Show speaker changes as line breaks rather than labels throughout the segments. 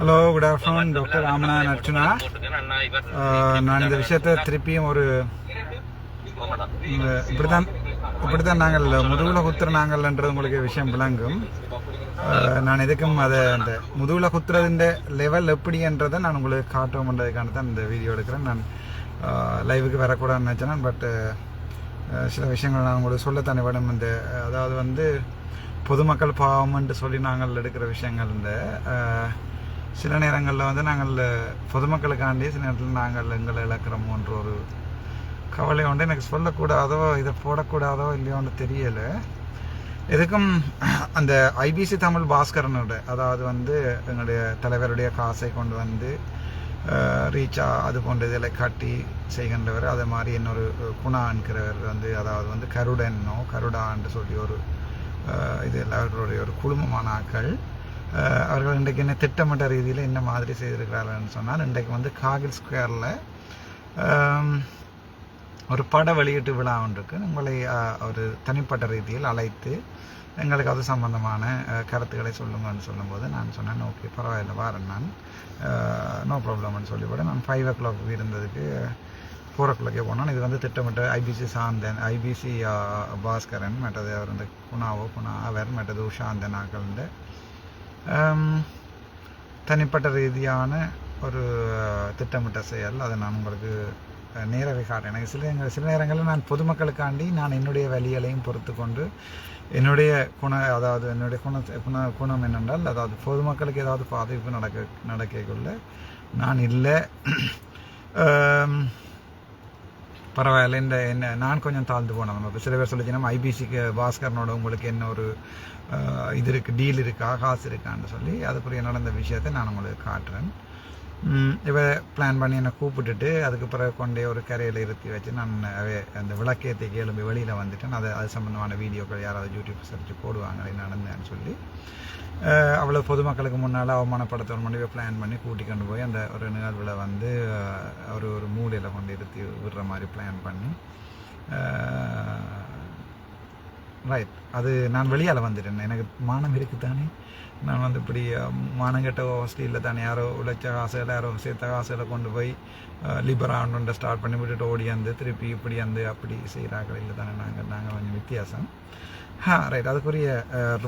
Hello good afternoon doctor Ramanathan Archuna நான் இந்த விஷயத்த திருப்பியும் ஒரு இப்படிதான் இப்படித்தான் நாங்கள் முதுகுல குத்துற நாங்கள்ன்றது உங்களுக்கு விஷயம் விளங்கும். Uh, நான் எதுக்கும் அதை அந்த முதுகுல குத்துறதுன்ற லெவல் எப்படின்றதை நான் உங்களுக்கு காட்டுவோம்ன்றதுக்கான தான் இந்த வீடியோ எடுக்கிறேன். நான் uh, லைவுக்கு வரக்கூடாதுன்னு நினச்சேன். பட் uh, சில விஷயங்கள் நான் உங்களுக்கு சொல்லத்தானே வேணும் இந்த அதாவது வந்து பொதுமக்கள் பாவம்ன்ட்டு சொல்லி நாங்கள் எடுக்கிற விஷயங்கள் இந்த சில நேரங்களில் வந்து நாங்கள் பொதுமக்களுக்காண்டி சில நேரத்தில் நாங்கள் எங்களை இழக்கிறோமோன்ற ஒரு கவலை உண்டு. எனக்கு சொல்லக்கூடாதோ இதை போடக்கூடாதோ இல்லையோன்னு தெரியலை. எதுக்கும் அந்த ஐபிசி தமிழ் பாஸ்கரனோட அதாவது வந்து எங்களுடைய தலைவருடைய காசை கொண்டு வந்து ரீச்சா அது போன்ற இதில் காட்டி செய்கின்றவர். அதே மாதிரி இன்னொரு குணான்கிறவர் வந்து அதாவது வந்து கருடனோ கருடான்னு சொல்லி ஒரு இது எல்லாருடைய ஒரு குழுமமான ஆட்கள் அவர்கள் இன்றைக்கு என்ன திட்டமிட்ட ரீதியில் என்ன மாதிரி செய்திருக்கிறார்கள்னு சொன்னால் இன்றைக்கு வந்து காகில் ஸ்கொயரில் ஒரு பட வெளியீட்டு விழா ஒன்றுக்கு உங்களை ஒரு தனிப்பட்ட ரீதியில் அழைத்து எங்களுக்கு அது சம்பந்தமான கருத்துக்களை சொல்லுங்கன்னு சொல்லும்போது நான் சொன்னேன் ஓகே பரவாயில்ல வாரேன் நான். நோ ப்ராப்ளம்னு சொல்லிவிட. நான் ஃபைவ் ஓ கிளாக் இருந்ததுக்கு ஃபோர் ஓ கிளாக்கே போனோம் இது வந்து திட்டமிட்ட ஐபிசி சாந்தன் ஐபிசி பாஸ்கரன் மற்றது அவர் இந்த குணாவோ குணா அவர் மற்றது உஷாந்தன் ஆக்கள்ண்டு தனிப்பட்ட ரீதியான ஒரு திட்டமிட்ட செயல். அதை நான் உங்களுக்கு நேரவை காட்டினேன் சில சில நேரங்களில் நான் பொதுமக்களுக்காண்டி நான் என்னுடைய வழிகளையும் பொறுத்து கொண்டு என்னுடைய குண அதாவது என்னுடைய குண குண குணம் என்னென்றால் அதாவது பொதுமக்களுக்கு ஏதாவது பாதிப்பு நடக்க நடக்கக்குள்ள நான் இல்லை. பரவாயில்ல. இந்த என்ன நான் கொஞ்சம் தாழ்ந்து போனேன். நம்ம சில பேர் சொல்லிச்சுன்னா ஐபிசிக்கு பாஸ்கரனோட உங்களுக்கு என்ன ஒரு இது இருக்குது டீல் இருக்கா காசு இருக்கான்னு சொல்லி அதுக்குரிய நடந்த விஷயத்தை நான் உங்களுக்கு காட்டுறேன். இவை பிளான் பண்ணி என்னை கூப்பிட்டுட்டு அதுக்கு பிறகு கொண்டே ஒரு கரையில் இருத்தி வச்சு நான் அந்த விளக்கேற்றி எழும்பி வெளியில் வந்துட்டேன். அதை அது சம்மந்தமான வீடியோக்கள் யாராவது யூடியூப் சர்ச்சு போடுவாங்க நடந்தேன்னு சொல்லி அவ்வளோ பொதுமக்களுக்கு முன்னால் அவமானப்படுத்த முடிவை பிளான் பண்ணி கூட்டி கொண்டு போய் அந்த ஒரு நிகழ்வில் வந்து ஒரு ஒரு மூலையில் கொண்டு இருத்தி விடுற மாதிரி பிளான் பண்ணி ரைட் அது நான் வெளியால் வந்துட்டேன். எனக்கு மானம் இருக்குதானே? நான் வந்து இப்படி அஹ், மானங்கெட்ட ஹாஸ்டலில் தானே யாரோ உழைச்ச காசுகளை யாரோ சேர்த்த காசுகளை கொண்டு போய் லிபர் லிபரான்னு ஸ்டார்ட் பண்ணி விட்டுட்டு ஓடி வந்து திருப்பி இப்படி வந்து அப்படி செய்கிறார்கள் இல்லை தானே நாங்கள் நாங்கள் கொஞ்சம் வித்தியாசம். ஆ ரைட் அதுக்குரிய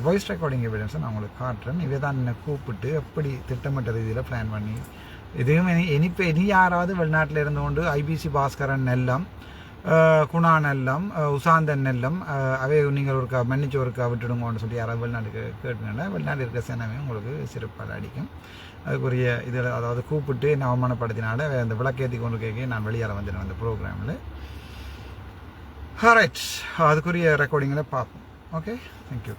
வாய்ஸ் ரெக்கார்டிங் எவிடன்ஸை நான் உங்களுக்கு காட்டுறேன். இவை தான் என்னை கூப்பிட்டு எப்படி திட்டமிட்ட ரீதியில் பிளான் பண்ணி இதுவும் இனி இப்போ இனி யாராவது வெளிநாட்டில் இருந்து கொண்டு ஐபிசி பாஸ்கரன் எல்லாம் குணா நெல்லம் அஹ், உசாந்தன் நெல்லம் அவை நீங்கள் ஒருக்கா மன்னிச்சு ஒருக்கா விட்டுடுங்கன்னு சொல்லி யாராவது வெளிநாட்டுக்கு கேட்டுங்கன்னா வெளிநாடு இருக்க சேனமே உங்களுக்கு சிறப்பாக அடிக்கும். அதுக்குரிய இதில் அதாவது கூப்பிட்டு என்னை அவமானப்படுத்தினால அந்த விளக்கேற்றி கொண்டு கேட்க நான் வெளியால் வந்துடுவேன் அந்த ப்ரோக்ராமில். ரைட் அதுக்குரிய ரெக்கார்டிங்கில் பார்ப்போம். ஓகே தேங்க்யூ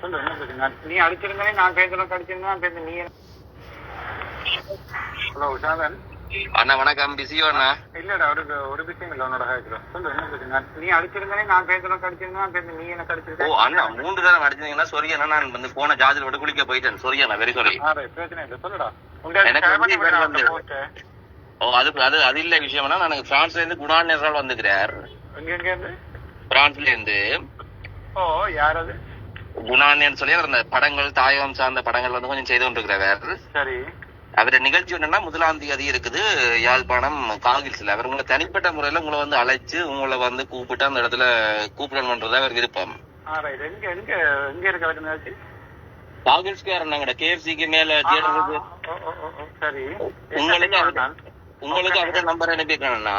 சொல்லு என்ன பிரச்சனை நான் நீ அடிச்சிருந்தே நான் பேசணும் அடிச்சிருந்தேன் நான் பேச நீ ஹலோ உஷாதன்.
அண்ணா வணக்கம். பிஸியோ அண்ணா?
இல்லடா ஒரு ஒரு விஷயம் இல்ல உன்னோட சொல்லு என்ன பிரச்சனை? நீ அடிச்சிருந்தே நான் பேசணும் அடிச்சிருந்தேன் நான் பேச நீ எனக்கு
ஓ
அடிச்சிருக்க
அண்ணா மூன்று தடவை அடிச்சீங்கன்னா சொரி அண்ணா நான் வந்து போன ஜார்ஜில் விட்டு குளிக்க போயிட்டேன். சொரி அண்ணா வெரி சாரி
பிரச்சனை இல்ல சொல்லுடா.
எனக்கு. ஓ அது அது அது இல்ல விஷயம்னா நான் பிரான்ஸ்ல இருந்து குணான் நேசால் வந்துக்கிறார்
எங்க எங்க இருந்து?
பிரான்ஸ்ல இருந்து.
ஓ யார் அது?
குணான்னு சொல்லி அந்த படங்கள் தாயகம் சார்ந்த படங்கள் வந்து கொஞ்சம் செய்து கொண்டிருக்கிறார்.
சரி.
அவருடைய நிகழ்ச்சி என்னன்னா முதலாம் தேதி இருக்குது யாழ்ப்பாணம் காகில்ஸ்ல அவர் உங்களை தனிப்பட்ட முறையில உங்களை வந்து அழைச்சு உங்களை வந்து கூப்பிட்டு அந்த இடத்துல கூப்பிடணும் பண்றது அவர் விருப்பம்.
ஆ ரைட் எங்க எங்க எங்க இருக்க நிகழ்ச்சி?
காகில்ஸ்கார் நாங்க கேஎஃப்சிக்கு மேல
சரி.
உங்களுக்கு அவருடைய நம்பர் அனுப்பிக்கணும்னா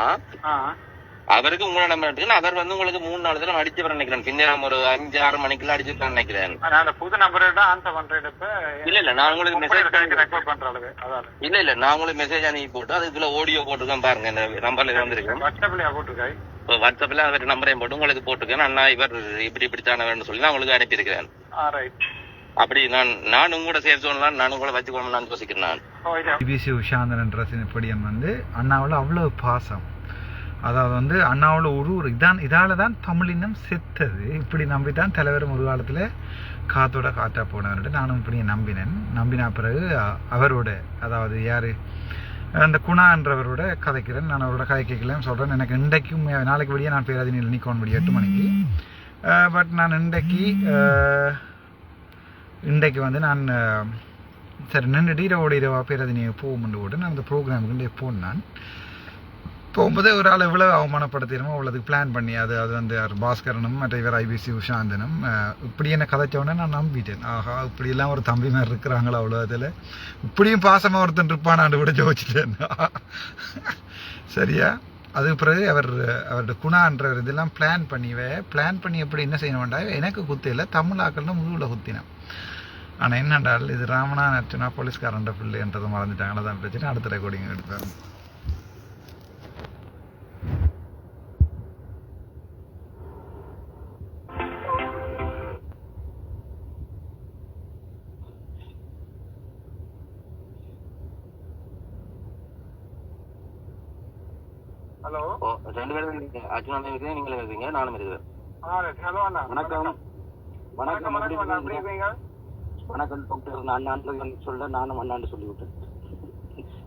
அவருக்கு உங்களோட நம்பர் எடுத்துக்கணும் அவர் வந்து உங்களுக்கு மூணு நாலு தடவை அடிச்சு வர நினைக்கிறேன் பின்னேரம் ஒரு அஞ்சு ஆறு மணிக்குள்ள அடிச்சு வர நினைக்கிறேன்.
நான் அந்த புது நம்பர் தான் ஆன்சர் பண்றேன் இப்ப
இல்ல இல்ல. நான் உங்களுக்கு மெசேஜ்
ரெக்கார்ட் பண்ற அளவு. அதான்.
இல்ல இல்ல. நான் உங்களுக்கு மெசேஜ் அனுப்பி போட்டு அதுக்குள்ள ஆடியோ போட்டுருக்கேன் பாருங்க. இந்த நம்பர்ல வந்திருக்கேன்
வாட்ஸ்அப்லயா போட்டிருக்காய்?
இப்போ வாட்ஸ்அப்ல அவர் நம்பரையும் போட்டு உங்களுக்கு போட்டுருக்கேன். அண்ணா இவர் இப்படி இப்படித்தான வேணும்னு சொல்லி நான் உங்களுக்கு அனுப்பியிருக்கிறேன்.
ஆ ரைட்
அப்படி நான் நான் உங்களோட சேஃப் ஜோன்லாம் நான் உங்களை வச்சுக்கணும்னு யோசிக்கிறேன்
பிபிசி உஷாந்தன் என்ற சினிப்படியன் வந்து அண்ணாவில் அவ்வளோ பாசம். அதாவது வந்து அண்ணாவோட ஒரு ஒரு இதான் இதால தான் தமிழினம் செத்தது. இப்படி நம்பி தான் தலைவர் ஒரு காலத்தில் காத்தோட காற்றா போனவர்கிட்ட நானும் இப்படி நம்பினேன். நம்பினா பிறகு அவரோட அதாவது யாரு? அந்த குணான்றவரோட கதைக்கிறேன். நான் அவரோட கதை கேட்கலாம் சொல்கிறேன் எனக்கு இன்றைக்கும் நாளைக்கு விடிய நான் பேராதினியில் நிற்கணும் முடியும் எட்டு மணிக்கு. பட் நான் இன்றைக்கு இன்றைக்கு வந்து நான் சரி நின்று இரவோட இரவா பேராதினியை போகும்னு போட்டு நான் அந்த ப்ரோக்ராமுக்கு போனேன் போகும்போது ஒரு ஆள் இவ்வளோ அவமானப்படுத்திடுமோ? அவ்வளோதுக்கு பிளான் பண்ணி அது அது வந்து யார்? பாஸ்கரனும் மற்ற இவர் ஐபிசி உஷாந்தனும் இப்படி என்ன கதைச்சோடனே நான் நம்பிட்டேன். ஆஹா இப்படியெல்லாம் ஒரு தம்பி மாதிரி இருக்கிறாங்களா அவ்வளோ அதில்? இப்படியும் பாசமாக ஒருத்தன் இருப்பானாண்டு கூட ஜோதிச்சிட்டேன் சரியா? அதுக்கு பிறகு அவர் அவரோட குணான்றவர் இதெல்லாம் பிளான் பண்ணிவே. பிளான் பண்ணி எப்படி என்ன செய்ய வேண்டாம் எனக்கு குத்து இல்லை தமிழாக்கள்னு முழுவில் குத்தினான். ஆனால் என்னண்டால் இது ராமனா நச்சுனா போலீஸ்காரன்ற பிள்ளைன்றதை மறந்துட்டாங்களா தான் பிரச்சனை. அடுத்த ரெக்கார்டிங் எடுப்பாங்க
ஹலோ.
ஓ, ரெண்டு பேரும் இருக்கீங்க. அர்ஜுனா இருக்கிறேன் நீங்களும் இருக்கீங்க நானும் இருக்கிறேன்
ஹலோ அண்ணா.
வணக்கம்.
வணக்கம்.
வணக்கம்
வணக்கம் அண்ணா எப்படி இருக்கீங்க?
வணக்கம் டாக்டர் நான் அண்ணன் சொல்ல நானும் அண்ணாண்டு சொல்லிவிட்டேன்.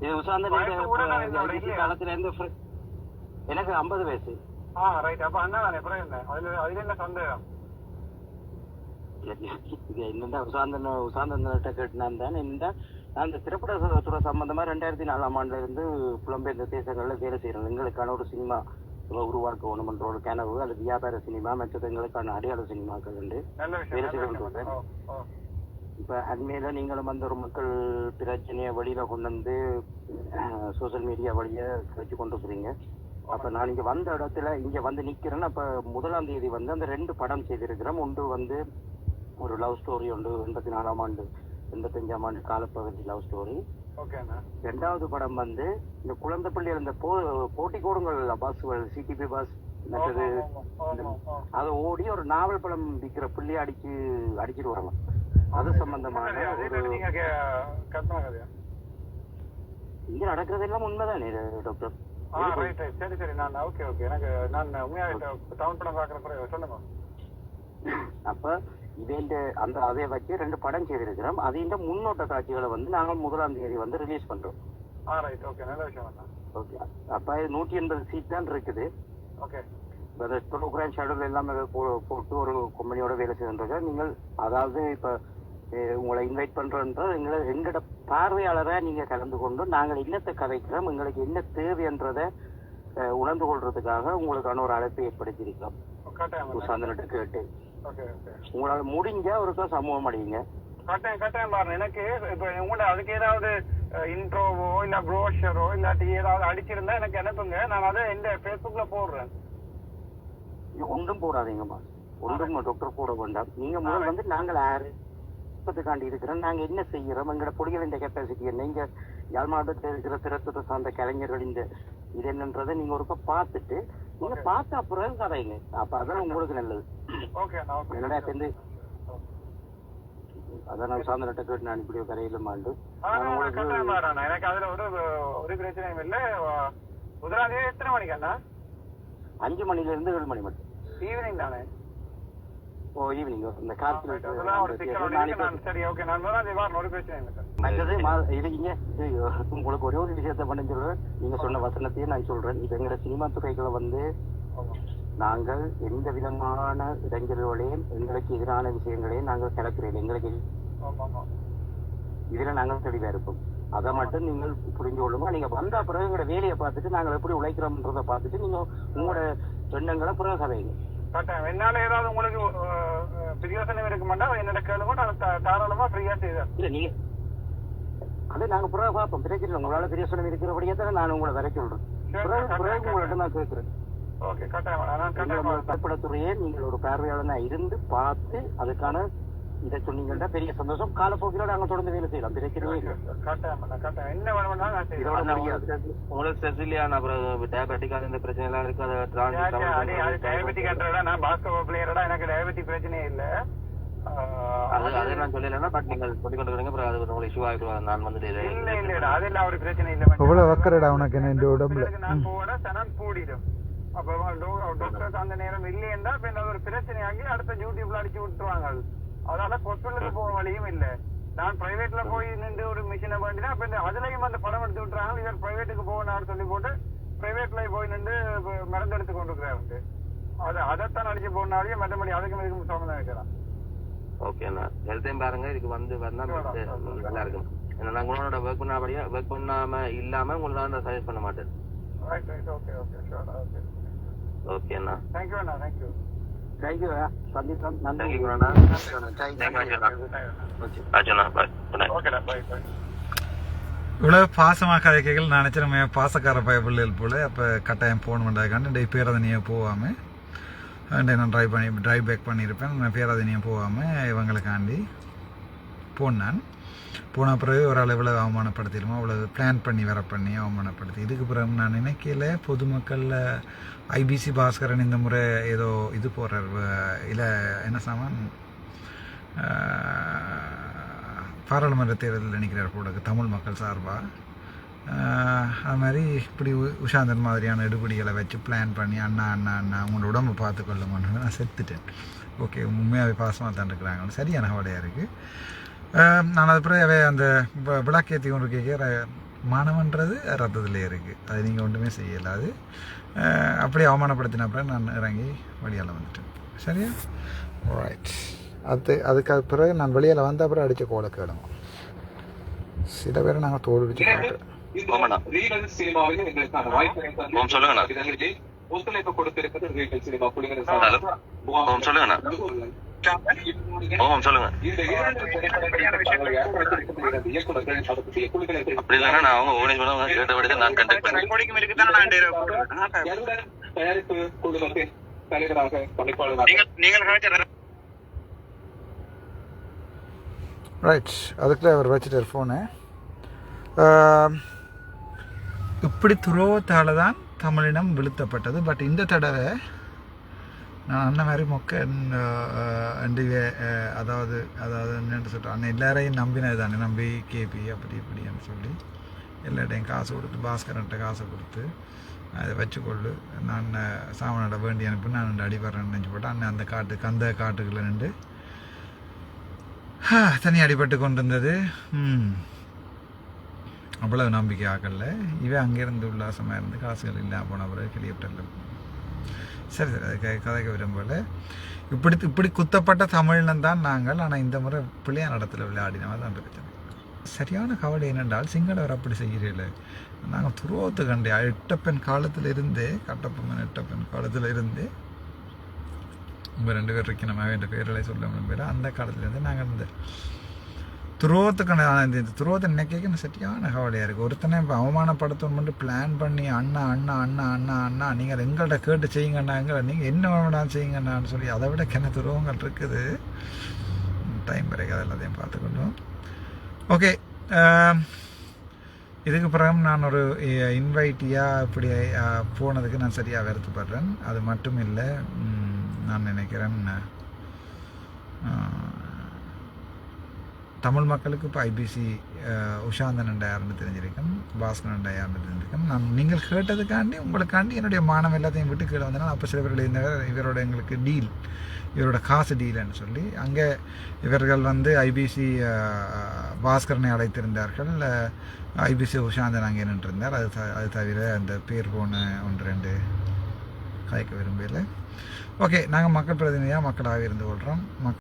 இது உசாந்த
நான்?
காலத்துல இருந்து எனக்கு ஐம்பது வயசு.
ஆ ரைட் அப்ப அண்ணா நான் எப்படி இருந்தேன்? அதுல அதுல என்ன சந்தேகம்?
இது என்னடா உசாந்தன் உசாந்தன்கிட்ட கேட்டுனான் தான் என்னடா நான் இந்த திரைப்பட துறை ரெண்டாயிரத்தி நாலாம் ஆண்டுல இருந்து புலம்பெயர்ந்த தேசங்கள்ல வேலை செய்யறோம் எங்களுக்கான ஒரு சினிமா உருவாக்க வேணும்ன்ற ஒரு கனவு அது வியாபார சினிமா மற்றது எங்களுக்கான அடையாள சினிமாக்கள் உண்டு வேலை செய்து. இப்ப அண்மையில நீங்களும் வந்து ஒரு மக்கள் பிரச்சனையை வெளியில கொண்டு வந்து சோசியல் மீடியா வழிய வச்சு கொண்டு இருக்கிறீங்க அப்ப நான் இங்க வந்த இடத்துல இங்க வந்து நிக்கிறேன் அப்ப முதலாம் தேதி வந்து அந்த ரெண்டு படம் செய்திருக்கிறோம். ஒன்று வந்து ஒரு லவ் ஸ்டோரி ஒன்று எண்பத்தி நாலாம் ஆண்டு. எண்பத்தஞ்சாம் ஆண்டு காலப்பகுதி லவ் ஸ்டோரி. ரெண்டாவது படம் வந்து இந்த குழந்தை பிள்ளைகள் இந்த போ போட்டி கூடங்கள் பஸ்கள் சிடிபி பஸ் மற்றது. அதை ஓடி ஒரு நாவல் படம் விற்கிற பிள்ளைய அடிச்சு அடிச்சிட்டு வராங்க அது சம்பந்தமான இங்க நடக்கிறதெல்லாம் உண்மைதானே டாக்டர்
சரி சரி. நான் ஓகே ஓகே எனக்கு நான் உண்மையாக டவுன் படம் பார்க்குற பிறகு சொல்லுங்க.
அப்ப இவன் அந்த அதை வச்சு ரெண்டு படம் செய்திருக்கிறோம். அதிண்ட முன்னோட்ட காட்சிகளை வந்து நாங்கள் முதலாம் தேதி வந்து ரிலீஸ் பண்றோம்.
ஓகே
அப்ப நூற்றி எண்பது சீட் தான் இருக்குது.
ஓகே
அந்த ப்ரோக்ராம் ஷெடியூல் எல்லாமே போட்டு ஒரு கம்பெனியோட வேலை செய்கின்றது நீங்கள் அதாவது இப்ப உங்களை இன்வைட் பண்றோன்ற எங்களை எங்களோட பார்வையாளரை நீங்க கலந்து கொண்டு நாங்கள் என்னத்தை கதைக்கிறோம் எங்களுக்கு என்ன தேவைன்றதை உணர்ந்து கொள்றதுக்காக உங்களுக்கான ஒரு அழைப்பை ஏற்படுத்தியிருக்கிறோம். கேட்டு. உங்களால முடிஞ்ச ஒருக்கா சமூகம் அடையுங்க
கட்டாயம் கட்டாயம் பாருங்க. எனக்கு இப்ப உங்களோட அதுக்கு ஏதாவது இன்ட்ரோவோ இல்ல ப்ரோஷரோ இல்லாட்டி ஏதாவது அடிச்சிருந்தா எனக்கு அனுப்புங்க. நான் அதை எந்த ஃபேஸ்புக்ல போடுறேன்.
ஒன்றும் போடாதீங்கம்மா. ஒன்றும் டாக்டர் போட வேண்டாம். நீங்க முதல் வந்து நாங்கள் யாரு காண்டி இருக்கிறோம். நாங்க என்ன செய்யறோம்? எங்களோட இந்த கெப்பாசிட்டி என்ன? இங்க யாழ் மாவட்டத்தில் இருக்கிற திறத்துறை சார்ந்த கலைஞர்கள் இந்த இது என்னன்றதை நீங்க ஒருக்கா பார்த்துட்டு நீங்க பார்த்த அப்புறம் கதைங்க. அப்ப அதான் உங்களுக்கு நல்லது. என்னடா வந்து அதான் நான் சார்ந்த கரையில மாண்டு
எனக்கு அதுல ஒரு ஒரு பிரச்சனையும் இல்ல. முதலாம் தேதி எத்தனை மணிக்கு அண்ணா?
அஞ்சு மணில இருந்து ஏழு மணி மட்டும்.
ஈவினிங் தானே?
ஓ ஈவினிங் இந்த.
நான் சரி ஓகே நான் முதலாம் தேதி ஒரு பிரச்சனை இல்லை
உங்களுக்கு ஒரே ஒரு விஷயத்த பண்ண சொல்றேன். நீங்க சொன்ன வசனத்தையே நான் சொல்றேன். இப்ப எங்களோட சினிமா துறைகளை வந்து. நாங்கள் எந்த விதமான இடைஞ்சல்களையும் எங்களுக்கு எதிரான விஷயங்களையும் நாங்கள் கிளக்கிறோம் எங்களுக்கு இதுல நாங்கள் தெளிவா இருப்போம். அதை மட்டும் நீங்கள் புரிஞ்சு கொள்ளுங்க. நீங்க வந்த பிறகு எங்களோட வேலையை பார்த்துட்டு நாங்கள் எப்படி உழைக்கிறோம்ன்றதை பார்த்துட்டு நீங்க உங்களோட எண்ணங்களை பிறகு கதைங்க
என்னால ஏதாவது உங்களுக்கு பிரயோசனம் இருக்க மாட்டா என்னோட கேளுங்க நான் தாராளமா ஃப்ரீயா செய்தேன்
இல்ல நீங்க அது நாங்க பிறகு பார்ப்போம் பிரச்சனை. உங்களால பிரியோசனம் இருக்கிறபடியே தானே நான் உங்களை வர சொல்றேன். பிறகு பிறகு உங்கள்ட்ட நான் கேட்கிறேன் திரைப்படத்துறையே நீங்கள் ஒரு பார்வையாளனா இருந்து பார்த்து அதுக்கான இதை சொன்னீங்கன்னா பெரிய சந்தோஷம். காலப்போக்கில நாங்க தொடர்ந்து வேலை செய்யலாம். பிரச்சனையே இல்லை. இதோட முடியாது.
உங்களுக்கு செசிலியான அப்புறம் டயபெட்டிக் அந்த பிரச்சனை எல்லாம் இருக்கு. அதை
டயபெட்டிக் நான் பாஸ்கெட் பிளேயரடா எனக்கு டயபெட்டிக் பிரச்சனையே இல்ல. ஆஹ்,
அது அதை நான் சொல்லலைன்னா பட் நீங்கள் சொல்லிக் கொண்டு வரீங்க அப்புறம் அது உங்களுக்கு இஷ்யூ ஆகிடுவாங்க நான் இதை-
இல்ல இல்லடா அதெல்லாம் ஒரு பிரச்சனை இல்ல.
எவ்வளவு வக்கறடா உனக்கு என்ன இந்த உடம்புல?
நான் போட சனம் கூடிடும் அப்ப டாக்டர்ஸ் அந்த நேரம் இப்ப இந்த ஒரு பிரச்சனையாகி அடுத்த டியூட்டிக்குள்ள அடிச்சு விட்டுருவாங்க அதனால ஹாஸ்பிட்டலுக்கு போக வழியும் இல்ல. நான் பிரைவேட்ல போய் நின்று ஒரு மிஷினை பண்ணினா அப்ப இந்த அதுலயும் அந்த படம் எடுத்து விட்டுறாங்க. இவர் பிரைவேட்டுக்கு போகணும்னு சொல்லி போட்டு பிரைவேட்ல போய் நின்று மருந்து எடுத்து கொண்டு இருக்கிறாரு. அது அதைத்தான் அடிச்சு போனாலே மற்றபடி அதுக்கு இதுக்கும் சம்மந்தம் வைக்கலாம்
ஓகே அண்ணா. ஹெல்த்தையும் பாருங்க இதுக்கு வந்து வந்தா நல்லா இருக்கும். ஏன்னா நான் உங்களோட ஒர்க் பண்ணாபடியா ஒர்க் பண்ணாம இல்லாம உங்களுக்கு நான் சஜஸ்ட் பண்ண மாட்டேன்.
Right right okay okay sure okay
okay அண்ணா.
தேங்க்யூ அண்ணா தேங்க்யூ
தேங்க்யூ சந்திப்போம் நன்றி
இவ்வளோ பாசமாக கதைக்கைகள் நான் நினச்சிருமே பாசக்கார பயப்பிள்ளைகள் போல். அப்போ கட்டாயம் போன் பண்ணுறதுக்காண்டி டே பேரதனியை போகாமல் அண்ட் நான் ட்ரைவ் பண்ணி ட்ரைவ் பேக் பண்ணியிருப்பேன். நான் பேரதனியை போகாமல் இவங்களுக்காண்டி போனான் போன பிறகு ஒரு அளவில் அவமானப்படுத்திடுமோ? அவ்வளோ பிளான் பண்ணி வர பண்ணி அவமானப்படுத்தி. இதுக்கு பிறகு நான் நினைக்கல பொதுமக்களில் ஐபிசி பாஸ்கரன் இந்த முறை ஏதோ இது போடுறார் இல்லை என்ன சாமான்? பாராளுமன்ற தேர்தலில் நிற்கிறார் கூட தமிழ் மக்கள் சார்பாக அது மாதிரி இப்படி உ- உஷாந்தன் மாதிரியான எடுபடிகளை வச்சு பிளான் பண்ணி அண்ணா அண்ணா அண்ணா உங்களோட உடம்பு பார்த்துக்கொள்ளுங்கன்னு நான் செத்துட்டேன். ஓகே உண்மையாகவே பாசமாக தான் இருக்கிறாங்க. சரியான கவலையாக இருக்குது நான் அது பிறகு அந்த விளக்கேற்றி கொண்டு கேட்க மாணவன்றது ரத்தத்திலே இருக்குது அது நீங்கள் ஒன்றுமே செய்யலாது அப்படியே அவமானப்படுத்தின அப்புறம் நான் இறங்கி வழியால் வந்துட்டேன். சரியா? ரைட் அது அதுக்கு பிறகு நான் வெளியில் வந்த அப்புறம் அடித்த கோலை கேளுங்க. சில பேரை நாங்கள் தோல் அடிச்சு போட்டு.
ஆமாண்ணா.
ரீகல் சினிமாவில் எங்களுக்கான வாய்ப்பினை தந்து
ஓம் சொல்லுங்கண்ணா. ஓம் சொல்லுங்க. அப்படி இல்லைன்னா நான் அவங்க பண்ண கேட்டபடி தான் நான் கண்டக்ட் பண்ணேன்
தயாரிப்பு குழுமத்தின் தலைவராக பணிப்பாளராக?
ரைட் அதுக்குள்ளே அவர் வச்சுட்டார் ஃபோனு இப்படி துரோகத்தால் தான் தமிழினம் வீழ்த்தப்பட்டது பட் இந்த தடவை நான் அண்ணன் மாதிரி மொக்க ரெண்டுவே அதாவது அதாவது என்னென்னு சொல்கிறேன் அண்ணன் எல்லாரையும் நம்பினது தானே நம்பி கேபி அப்படி இப்படின்னு சொல்லி எல்லாட்டையும் காசு கொடுத்து பாஸ்கரன்ட்ட காசை கொடுத்து அதை வச்சுக்கொள்ளு நான் சாமனோட வேண்டி அனுப்பி நான் ரெண்டு அடிபடுறேன்னு நினச்சி போட்டு அண்ணன் அந்த காட்டுக்கு அந்த காட்டுக்குள்ளே நின்று தனி அடிபட்டு கொண்டிருந்தது ம். அவ்வளவு நம்பிக்கை ஆக்கல இவன் அங்கேருந்து உல்லாசமாக இருந்து காசுகள் இல்லாமல் போன பிறகு ஹெலிகாப்டரில் சரி சரி அதுக்கு கதைக்கு விரும்பல இப்படி இப்படி குத்தப்பட்ட தமிழ்னு தான் நாங்கள். ஆனால் இந்த முறை பிள்ளையார் இடத்துல விளையாடினவா தான் பிரச்சனை. சரியான கவலை என்னென்றால் சிங்களவர் அப்படி செய்கிறீர்கள். நாங்கள் துருவத்து கண்டே எட்டப்பெண் காலத்தில் இருந்தே கட்டப்பொம்மன் எட்டப்பெண் காலத்தில் இருந்து உங்கள் ரெண்டு பேர் இருக்கணும் என்ற பேரலை சொல்ல முடியல அந்த காலத்துலேருந்து நாங்கள் இருந்தேன் துருவத்துக்கு இந்த இந்த துரோகத்தை நினைக்க சரியான கவலையாக இருக்குது ஒருத்தனை இப்போ அவமானப்படுத்தணும்னு பிளான் பண்ணி அண்ணா அண்ணா அண்ணா அண்ணா அண்ணா நீங்கள் எங்கள்கிட்ட கேட்டு செய்யுங்கண்ணாங்க நீங்கள் என்ன வேணாலும் செய்யுங்கண்ணான்னு சொல்லி அதை விட கிண துரோகங்கள் இருக்குது. டைம் பிறகு எல்லாத்தையும் பார்த்துக்கணும். ஓகே இதுக்கு பிறகு நான் ஒரு இன்வைட்டியாக இப்படி போனதுக்கு நான் சரியாக வருத்தப்படுறேன் அது மட்டும் இல்லை நான் நினைக்கிறேன் தமிழ் மக்களுக்கு இப்போ ஐபிசி உஷாந்தன் என்ற யாருன்னு தெரிஞ்சிருக்கும் பாஸ்கரன் என்ற யாருன்னு தெரிஞ்சிருக்கும். நான் நீங்கள் கேட்டதுக்காண்டி உங்களுக்காண்டி என்னுடைய மானம் எல்லாத்தையும் விட்டு கீழே வந்தனால் அப்போ சில பேர்கள் இருந்தவர் இவரோட எங்களுக்கு டீல் இவரோட காசு டீல்னு சொல்லி அங்கே இவர்கள் வந்து ஐபிசி பாஸ்கரனை அழைத்திருந்தார்கள். ஐபிசி உஷாந்தன் அங்கே நின்றிருந்தார். அது த- அது தவிர அந்த பேர் போன ஒன்று ரெண்டு கலைக்க விரும்பல ஓகே நாங்கள் மக்கள் பிரதிநிதியாக மக்களாக இருந்து கொள்கிறோம் மக்